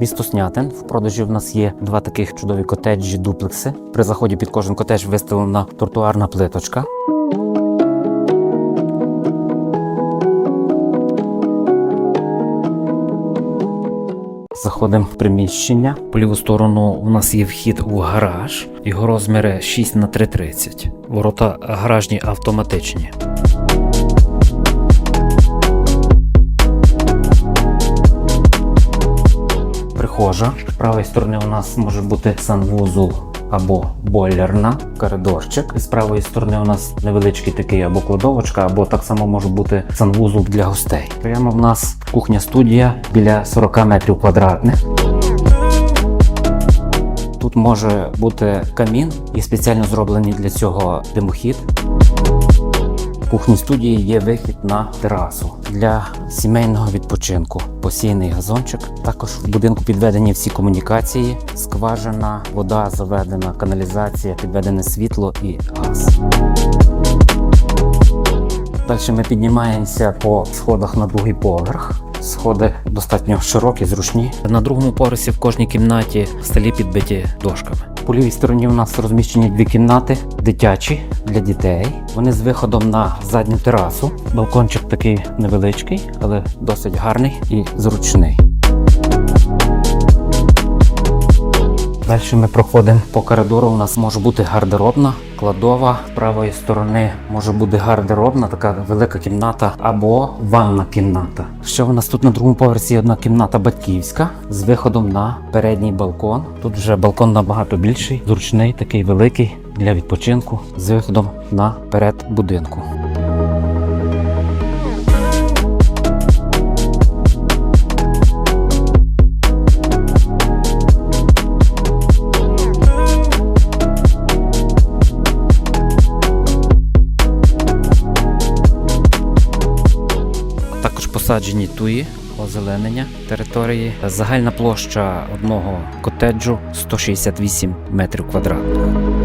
Місто Снятин. В продажі в нас є два таких чудові котеджі дуплекси. При заході під кожен котедж виставлена тротуарна плиточка. Заходимо в приміщення. По ліву сторону у нас є вхід у гараж. Його розміри 6 на 3,30. Ворота гаражні автоматичні. Прихожа. З правої сторони у нас може бути санвузол або бойлерна, коридорчик. З правої сторони у нас невеличкий такий або кладовочка, або так само може бути санвузол для гостей. Прямо в нас кухня-студія біля 40 метрів квадратних. Тут може бути камін і спеціально зроблений для цього димохід. Кухні студії є вихід на терасу для сімейного відпочинку. Посійний газончик. Також в будинку підведені всі комунікації, скважина, вода заведена, каналізація, підведене світло і газ. Далі ми піднімаємося по сходах на другий поверх. Сходи достатньо широкі, зручні. На другому поверсі в кожній кімнаті столі підбиті дошками. По лівій стороні у нас розміщені дві кімнати дитячі для дітей. Вони з виходом на задню терасу. Балкончик такий невеличкий, але досить гарний і зручний. Далі ми проходимо по коридору. У нас може бути гардеробна, кладова. З правої сторони може бути гардеробна, така велика кімната або ванна кімната. Ще у нас тут на другому поверсі одна кімната батьківська з виходом на передній балкон. Тут вже балкон набагато більший, зручний, такий великий для відпочинку з виходом на перед будинку. Також посаджені туї, озеленення території. Загальна площа одного котеджу 168 метрів квадратних.